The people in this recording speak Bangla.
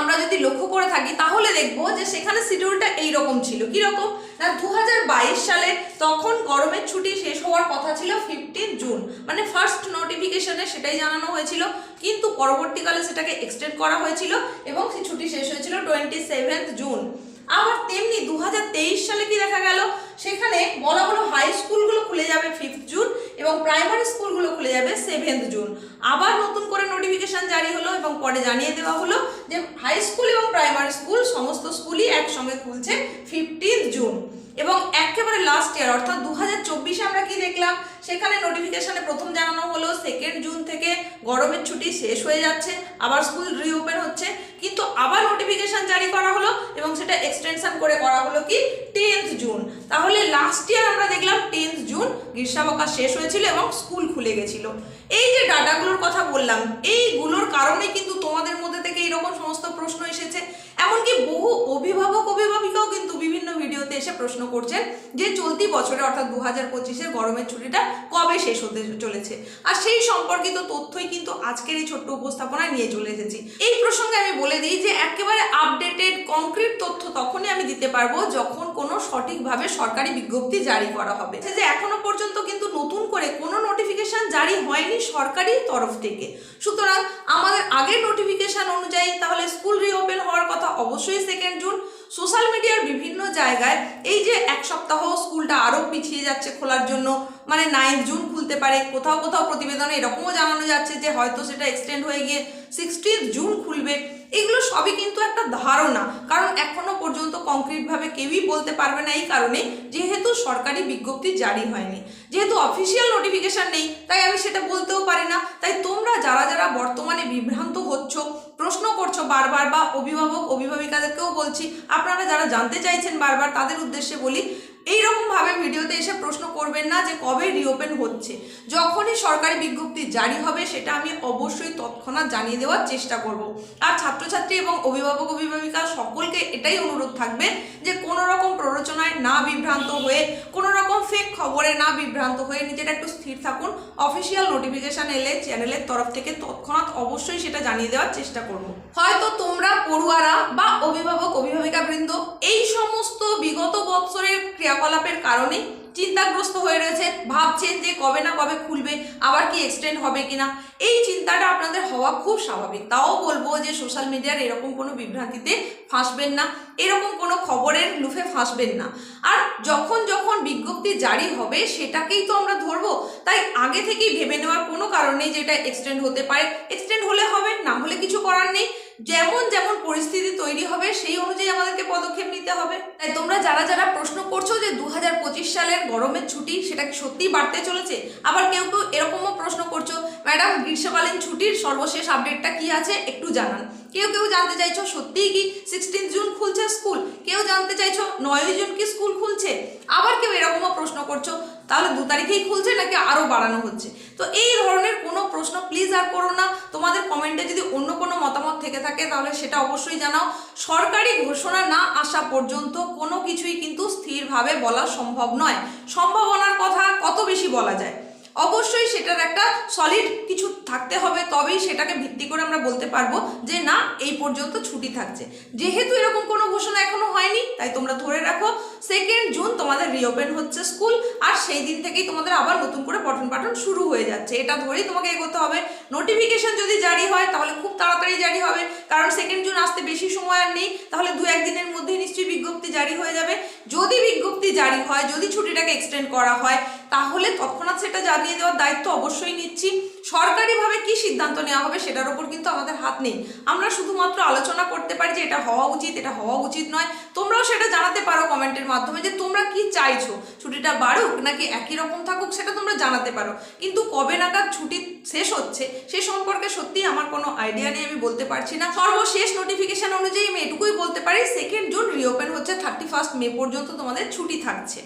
আমরা যদি লক্ষ্য করে থাকি, তাহলে দেখব যে সেখানে শিডিউলটা এইরকম ছিল। কীরকম? না দু হাজার বাইশ সালে তখন গরমের ছুটি শেষ হওয়ার কথা ছিল ফিফটিন জুন মানে ফার্স্ট নোটিফিকেশনে সেটাই জানানো হয়েছিল। কিন্তু পরবর্তীকালে সেটাকে এক্সটেন্ড করা হয়েছিল এবং সেই ছুটি শেষ হয়েছিল টোয়েন্টি সেভেন্থ জুন আবার তেমনি দু হাজার তেইশ সালে কি দেখা গেল? সেখানে বলা হলো হাই স্কুলগুলো খুলে যাবে ফিফথ জুন এবং প্রাইমারি স্কুলগুলো খুলে সেভেন্থ জুন আবার নতুন করে নোটিফিকেশন জারি হলো এবং পরে জানিয়ে দেওয়া হলো যে হাই স্কুল এবং প্রাইমারি স্কুল সমস্ত স্কুলই একসঙ্গে খুলছে ফিফটিন্থ জুন এবং একেবারে লাস্ট ইয়ার অর্থাৎ দু হাজার আমরা কি দেখলাম? সেখানে নোটিফিকেশানে প্রথম জানানো হলো সেকেন্ড জুন থেকে গরমের ছুটি শেষ হয়ে যাচ্ছে, আবার স্কুল রিওপেন হচ্ছে। কিন্তু আবার নোটিফিকেশন জারি করা হলো এবং সেটা এক্সটেনশন করে করা হলো কি? টেন্থ জুন তাহলে লাস্ট ইয়ার আমরা দেখলাম গ্রীষ্মাবকাশ শেষ হয়েছিল এবং স্কুল খুলে গেছিল। এই যে ডাটাগুলোর কথা বললাম, এইগুলোর কারণে কিন্তু তোমাদের মধ্যে থেকে এইরকম সমস্ত প্রশ্ন এসেছে। এমনকি বহু অভিভাবক ভিডিওতে এসে প্রশ্ন করছেন যে চলতি বছরে অর্থাৎ দু হাজার পঁচিশের গরমের ছুটিটা কবে শেষ হতে চলেছে? আর সেই সম্পর্কিত তথ্যই কিন্তু আজকের এই ছোট্ট উপস্থাপনায় নিয়ে চলে এসেছি। এই প্রসঙ্গে আমি বলে দিই যে একেবারে আপডেটেড কংক্রিট তথ্য তখনই আমি দিতে পারব যখন কোনো সঠিকভাবে সরকারি বিজ্ঞপ্তি জারি করা হবে। যে এখনও পর্যন্ত কিন্তু নতুন করে কোনো নোটিফিকেশন জারি হয়নি সরকারি তরফ থেকে। সুতরাং আমাদের আগের নোটিফিকেশন অনুযায়ী তাহলে স্কুল রিওপেন হওয়ার কথা অবশ্যই সেকেন্ড জুন সোশ্যাল মিডিয়ার বিভিন্ন জায়গায় এই যে এক সপ্তাহ স্কুলটা আরও পিছিয়ে যাচ্ছে খোলার জন্য মানে নাইন্থ জুন খুলতে পারে, কোথাও কোথাও প্রতিবেদনে এরকমও জানানো যাচ্ছে যে হয়তো সেটা এক্সটেন্ড হয়ে গিয়ে সিক্সটিন জুন খুলবে। এগুলো সবই কিন্তু একটা ধারণা, কারণ এখনও পর্যন্ত কংক্রিটভাবে কেউই বলতে পারবে না এই কারণে, যেহেতু সরকারি বিজ্ঞপ্তি জারি হয়নি। যেহেতু অফিসিয়াল নোটিফিকেশন নেই, তাই আমি সেটা বলতেও পারি না। তাই তোমরা যারা যারা বর্তমানে বিভ্রান্ত হচ্ছ, প্রশ্ন করছ বারবার বা অভিভাবক, অভিভাবিকাদেরকেও বলছি, আপনারা যারা জানতে চাইছেন বারবার, তাদের উদ্দেশ্যে বলি এইরকমভাবে ভিডিওতে এসে প্রশ্ন করবেন না যে কবে রিওপেন হচ্ছে। যখনই সরকারি বিজ্ঞপ্তি জারি হবে, সেটা আমি অবশ্যই তৎক্ষণাৎ জানিয়ে দেওয়ার চেষ্টা করব। আর ছাত্রছাত্রী এবং অভিভাবক, অভিভাবিকা সকলকে এটাই অনুরোধ থাকবে যে কোনো রকম প্ররোচনায় না বিভ্রান্ত হয়ে কোনো রকম ফেক খবরে না বিভ্রান্ত হয়ে নিজেরা একটু স্থির থাকুন। অফিসিয়াল নোটিফিকেশন এলে চ্যানেলের তরফ থেকে তৎক্ষণাৎ অবশ্যই সেটা জানিয়ে দেওয়ার চেষ্টা করব। হয়তো তোমরা পড়ুয়ারা বা অভিভাবক অভিভাবিকা বৃন্দ এই সমস্ত বিগত বৎসরের ক্রিয়াকলাপের কারণে চিন্তাগ্রস্ত হয়ে রয়েছে, ভাবছেন যে কবে না কবে খুলবে, আবার কি এক্সটেন্ড হবে কিনা। এই চিন্তাটা আপনাদের হওয়া খুব স্বাভাবিক। তাও বলব যে সোশ্যাল মিডিয়ার এরকম কোনো বিভ্রান্তিতে ফাঁসবেন না, এরকম কোনো খবরের লুফে ফাঁসবেন না। আর যখন যখন বিজ্ঞপ্তি জারি হবে, সেটাকেই তো আমরা ধরবো। তাই আগে থেকেই ভেবে নেওয়ার কোনো কারণ নেই যে এটা এক্সটেন্ড হতে পারে। এক্সটেন্ড হলে হবে, না হলে কিছু করার নেই। যেমন যেমন পরিস্থিতি তৈরি হবে সেই অনুযায়ী আমাদেরকে নিতে হবে। তাই তোমরা যারা যারা প্রশ্ন করছ যে দু হাজার পঁচিশ সালের গরমের ছুটি, সেটা সত্যিই বাড়তে চলেছে? আবার কেউ কেউ এরকমও প্রশ্ন করছ, ম্যাডাম, গ্রীষ্মকালীন ছুটির সর্বশেষ আপডেটটা কি আছে? একটু জানান। কেউ কেউ জানতে চাইছো, সত্যিই কি সিক্সটিন জুন খুলছে স্কুল? কেউ জানতে চাইছো, নয়ই জুন কি স্কুল খুলছে? আবার কেউ এরকমও প্রশ্ন করছ, তাহলে দু তারিখেই খুলছে নাকি আরও বাড়ানো হচ্ছে? তো এই ধরনের কোনো প্রশ্ন প্লিজ আর করো না। তোমাদের কমেন্টে যদি অন্য কোনো মতামত থেকে থাকে, তাহলে সেটা অবশ্যই জানাও। সরকারি ঘোষণা না আসা পর্যন্ত কোনো কিছুই কিন্তু স্থিরভাবে বলা সম্ভব নয়। সম্ভাবনার কথা কত বেশি বলা যায়? অবশ্যই সেটার একটা সলিড কিছু থাকতে হবে, তবেই সেটাকে ভিত্তি করে আমরা বলতে পারব যে না, এই পর্যন্ত ছুটি থাকছে। যেহেতু এরকম কোনো ঘোষণা এখনও হয়নি, তাই তোমরা ধরে রাখো সেকেন্ড জুন তোমাদের রিওপেন হচ্ছে স্কুল আর সেই দিন থেকেই তোমাদের আবার নতুন করে পঠন পাঠন শুরু হয়ে যাচ্ছে। এটা ধরেই তোমাকে এগোতে হবে। নোটিফিকেশন যদি জারি হয়, তাহলে খুব তাড়াতাড়ি জারি হবে, কারণ সেকেন্ড জুন আসতে বেশি সময় আর নেই, তাহলে দু একদিনের মধ্যেই নিশ্চয়ই বিজ্ঞপ্তি জারি হয়ে যাবে। যদি বিজ্ঞপ্তি জারি হয়, যদি ছুটিটাকে এক্সটেন্ড করা হয় তাহলে তৎক্ষণাৎ সেটা জানিয়ে দেওয়ার দায়িত্ব অবশ্যই নিচ্ছি। সরকারিভাবে কি সিদ্ধান্ত নেওয়া হবে সেটার উপর কিন্তু আমাদের হাত নেই। আমরা শুধুমাত্র আলোচনা করতে পারি যে এটা হওয়া উচিত, এটা হওয়া উচিত নয়। তোমরাও সেটা জানাতে পারো কমেন্টের মাধ্যমে যে তোমরা কি চাইছো, ছুটিটা বাড়ুক নাকি একই রকম থাকুক সেটা তোমরা জানাতে পারো। কিন্তু কবে নাগাদ ছুটি শেষ হচ্ছে সে সম্পর্কে সত্যি আমার কোনো আইডিয়া নেই, আমি বলতে পারছি না। সর্বশেষ নোটিফিকেশন অনুযায়ী আমি এটুকুই বলতে পারি সেকেন্ড জুন রিওপেন হচ্ছে থার্টি ফার্স্ট মে পর্যন্ত তোমাদের ছুটি থাকছে।